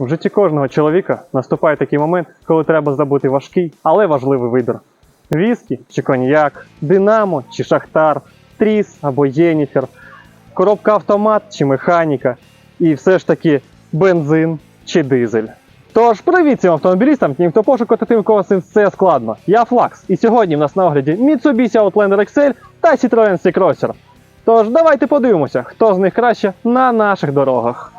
В житті кожного чоловіка наступає такий момент, коли треба зробити важкий, але важливий вибір. Віскі чи коньяк, Динамо чи Шахтар, Тріс або Єніфер, коробка автомат чи механіка, і все ж таки бензин чи дизель. Тож привіт цим автомобілістам, тим, хто пошукати тим, у кого цим все складно. Я Флакс, і сьогодні в нас на огляді Mitsubishi Outlander XL та Citroen C-Crosser. Тож давайте подивимося, хто з них краще на наших дорогах.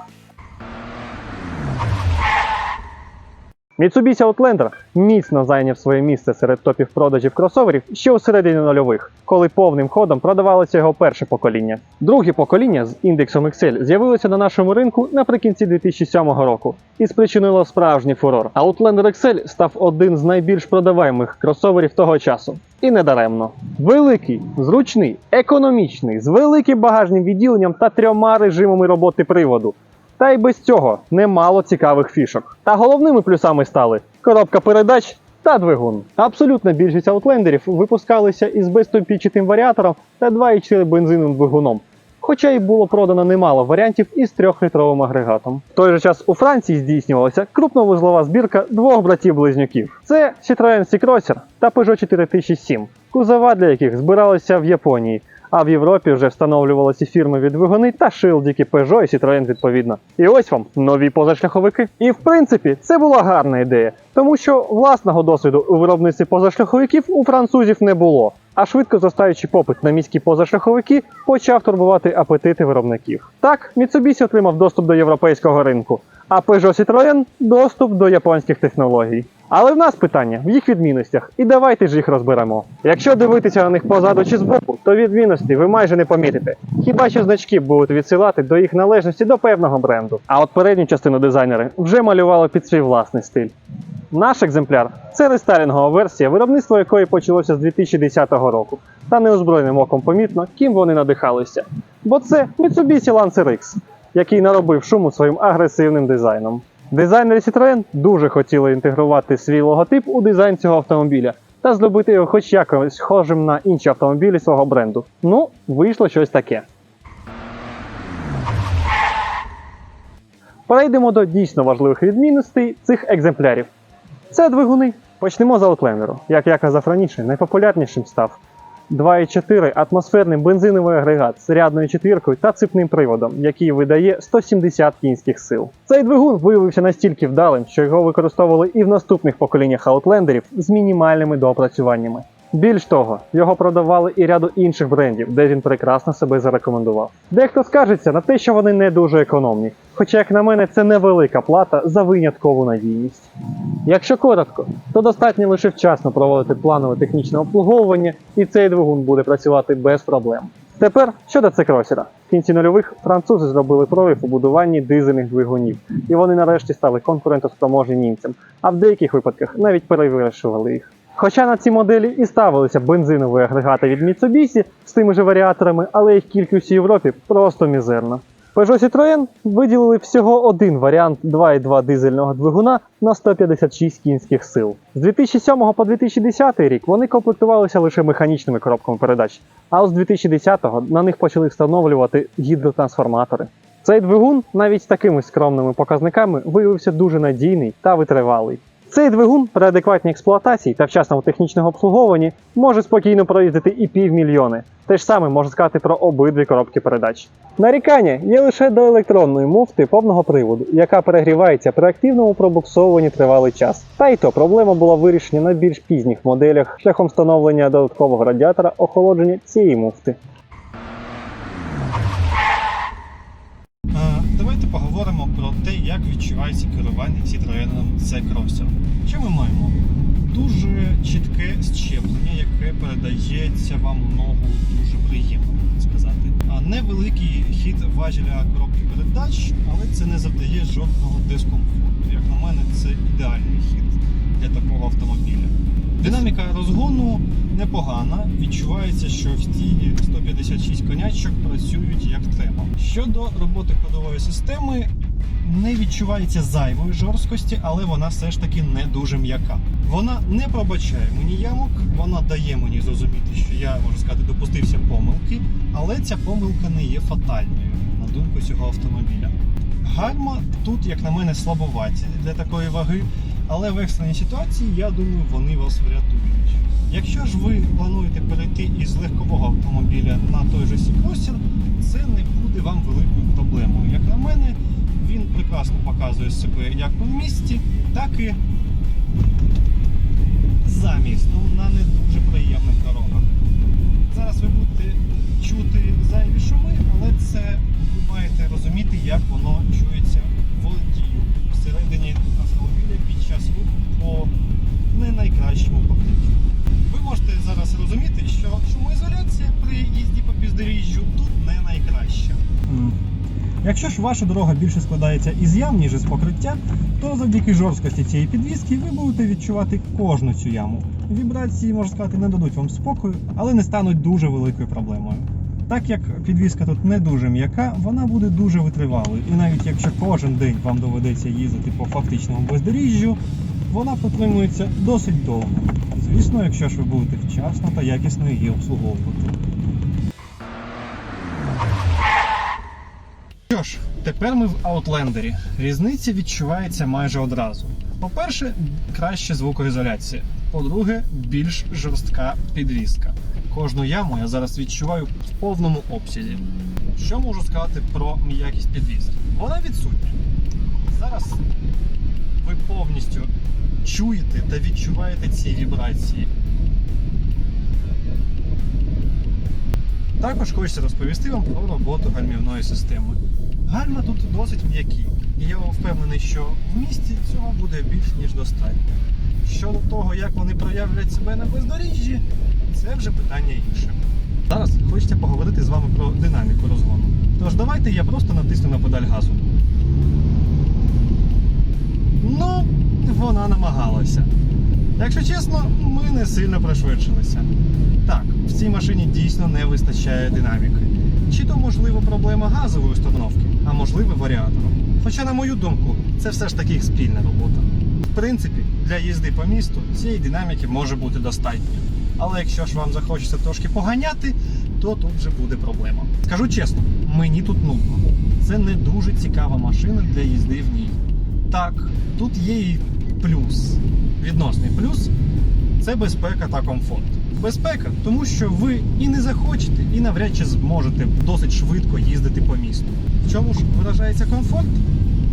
Mitsubishi Outlander міцно зайняв своє місце серед топів продажів кросоверів ще у середині нульових, коли повним ходом продавалося його перше покоління. Друге покоління з індексом XL з'явилося на нашому ринку наприкінці 2007 року і спричинило справжній фурор. Outlander XL став один з найбільш продаваємих кросоверів того часу. І не даремно. Великий, зручний, економічний, з великим багажним відділенням та трьома режимами роботи приводу. Та й без цього немало цікавих фішок. Та головними плюсами стали коробка передач та двигун. Абсолютна більшість аутлендерів випускалися із безступічатим варіатором та 2,4 бензиновим двигуном. Хоча й було продано немало варіантів із 3-літровим агрегатом. В той же час у Франції здійснювалася крупновузлова збірка двох братів-близнюків: це Citroen C-Crosser та Peugeot 4007, кузова для яких збиралися в Японії, а в Європі вже встановлювалися фірмові двигуни та шилдики Peugeot і Citroen відповідно. І ось вам нові позашляховики. І в принципі це була гарна ідея, тому що власного досвіду у виробництві позашляховиків у французів не було. А швидко зростаючий попит на міські позашляховики почав турбувати апетити виробників. Так, Mitsubishi отримав доступ до європейського ринку, а Peugeot Citroën – доступ до японських технологій. Але в нас питання в їх відмінностях, і давайте ж їх розберемо. Якщо дивитися на них позаду чи збоку, то відмінності ви майже не помітите. Хіба що значки будуть відсилати до їх належності до певного бренду. А от передню частину дизайнери вже малювали під свій власний стиль. Наш екземпляр це рестайлінгова версія, виробництво якої почалося з 2010 року. Та неозброєним оком помітно, ким вони надихалися. Бо це Mitsubishi Lancer X, який наробив шуму своїм агресивним дизайном. Дизайнери Citroën дуже хотіли інтегрувати свій логотип у дизайн цього автомобіля та зробити його хоч якось схожим на інші автомобілі свого бренду. Ну, вийшло щось таке. Перейдемо до дійсно важливих відмінностей цих екземплярів. Це двигуни. Почнемо з Outlander. Як я казав раніше, найпопулярнішим став 2,4 атмосферний бензиновий агрегат з рядною четвіркою та ципним приводом, який видає 170 кінських сил. Цей двигун виявився настільки вдалим, що його використовували і в наступних поколіннях аутлендерів з мінімальними доопрацюваннями. Більш того, його продавали і ряду інших брендів, де він прекрасно себе зарекомендував. Дехто скаржиться на те, що вони не дуже економні, хоча, як на мене, це невелика плата за виняткову надійність. Якщо коротко, то достатньо лише вчасно проводити планове технічне обслуговування, і цей двигун буде працювати без проблем. Тепер щодо C-кросера. В кінці нульових французи зробили прорив у будуванні дизельних двигунів, і вони нарешті стали конкурентоспроможні німцям, а в деяких випадках навіть перевершували їх. Хоча на ці моделі і ставилися бензинові агрегати від Mitsubishi з тими ж варіаторами, але їх кількість у Європі просто мізерна. Peugeot Citroën виділили всього один варіант 2.2 дизельного двигуна на 156 кінських сил. З 2007 по 2010 рік вони комплектувалися лише механічними коробками передач, а з 2010-го на них почали встановлювати гідротрансформатори. Цей двигун навіть з такими скромними показниками виявився дуже надійний та витривалий. Цей двигун при адекватній експлуатації та вчасному технічному обслуговуванні може спокійно проїздити і півмільйони. Те ж саме можна сказати про обидві коробки передач. Нарікання є лише до електронної муфти повного приводу, яка перегрівається при активному пробуксовуванні тривалий час. Та й то проблема була вирішена на більш пізніх моделях шляхом встановлення додаткового радіатора охолодження цієї муфти. Давайте поговоримо про те, як відчувається керування Citroen C-Crosser. Що ми маємо? Дуже чітке щеплення, яке передається вам у ногу дуже приємно, можна сказати. А невеликий хід важеля коробки передач, але це не завдає жодного дискомфорту. Як на мене, це ідеальний хід для такого автомобіля. Динаміка розгону непогана. Відчувається, що всі 156 конячок працюють як треба. Щодо роботи ходової системи, не відчувається зайвої жорсткості, але вона все ж таки не дуже м'яка. Вона не пробачає мені ямок, вона дає мені зрозуміти, що я можу сказати, допустився помилки, але ця помилка не є фатальною на думку цього автомобіля. Гальма тут, як на мене, слабоваті для такої ваги, але в екстреній ситуації, я думаю, вони вас врятують. Якщо ж ви плануєте перейти із легкового автомобіля на той же Сікросер, це не буде вам великою проблемою. Як на мене, він прекрасно показує себе як по місті, так і за містом на не дуже приємних дорогах. Зараз ви будете чути зайві шуми, але це ви маєте розуміти, як воно чується водію всередині автомобіля час руху по не найкращому покриттю. Ви можете зараз розуміти, що шумоізоляція при їзді по бездоріжжю тут не найкраща. Якщо ж ваша дорога більше складається із ям, ніж із покриття, то завдяки жорсткості цієї підвіски ви будете відчувати кожну цю яму. Вібрації, можна сказати, не дадуть вам спокою, але не стануть дуже великою проблемою. Так як підвіска тут не дуже м'яка, вона буде дуже витривалою. І навіть якщо кожен день вам доведеться їздити по фактичному бездоріжжю, вона протримується досить довго. Звісно, якщо ж ви будете вчасно та якісно її обслуговувати. Що ж, тепер ми в Outlander. Різниця відчувається майже одразу. По-перше, краще звукоізоляція. По-друге, більш жорстка підвізка. Кожну яму я зараз відчуваю в повному обсязі. Що можу сказати про м'якість підвізки? Вона відсутня. Зараз ви повністю чуєте та відчуваєте ці вібрації. Також хочеться розповісти вам про роботу гальмівної системи. Гальма тут досить м'які, і я впевнений, що в місті цього буде більш ніж достатньо. Щодо того, як вони проявлять себе на бездоріжжі, це вже питання інше. Зараз хочеться поговорити з вами про динаміку розгону. Тож давайте я просто натисну на педаль газу. Ну, вона намагалася. Якщо чесно, ми не сильно пришвидшилися. Так, в цій машині дійсно не вистачає динаміки. Чи то можливо проблема газової установки, а можливо варіатором. Хоча, на мою думку, це все ж таки спільна робота. В принципі, для їзди по місту цієї динаміки може бути достатньо. Але якщо ж вам захочеться трошки поганяти, то тут вже буде проблема. Скажу чесно, мені тут нудно. Це не дуже цікава машина для їзди в ній. Так, тут є і плюс, відносний плюс це безпека та комфорт. Безпека, тому що ви і не захочете, і навряд чи зможете досить швидко їздити по місту. В чому ж виражається комфорт?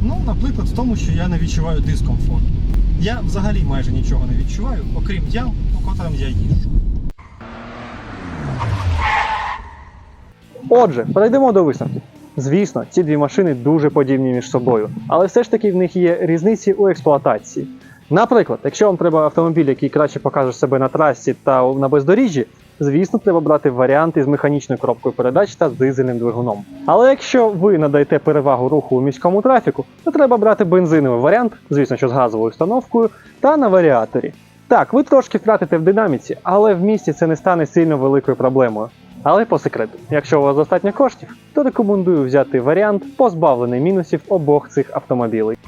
Ну, наприклад, в тому, що я не відчуваю дискомфорт. Я взагалі майже нічого не відчуваю, окрім ям, по котрим я їжджу. Отже, перейдемо до висновків. Звісно, ці дві машини дуже подібні між собою, але все ж таки в них є різниці у експлуатації. Наприклад, якщо вам треба автомобіль, який краще покаже себе на трасі та на бездоріжжі, звісно, треба брати варіант із механічною коробкою передач та з дизельним двигуном. Але якщо ви надаєте перевагу руху у міському трафіку, то треба брати бензиновий варіант, звісно, що з газовою установкою, та на варіаторі. Так, ви трошки втратите в динаміці, але в місті це не стане сильно великою проблемою. Але по секрету, якщо у вас достатньо коштів, то рекомендую взяти варіант позбавлений мінусів обох цих автомобілей.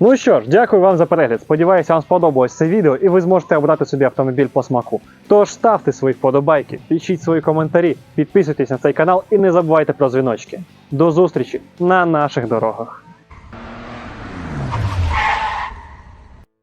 Ну що ж, дякую вам за перегляд. Сподіваюся, вам сподобалось це відео і ви зможете обрати собі автомобіль по смаку. Тож ставте свої вподобайки, пишіть свої коментарі, підписуйтесь на цей канал і не забувайте про дзвіночки. До зустрічі на наших дорогах.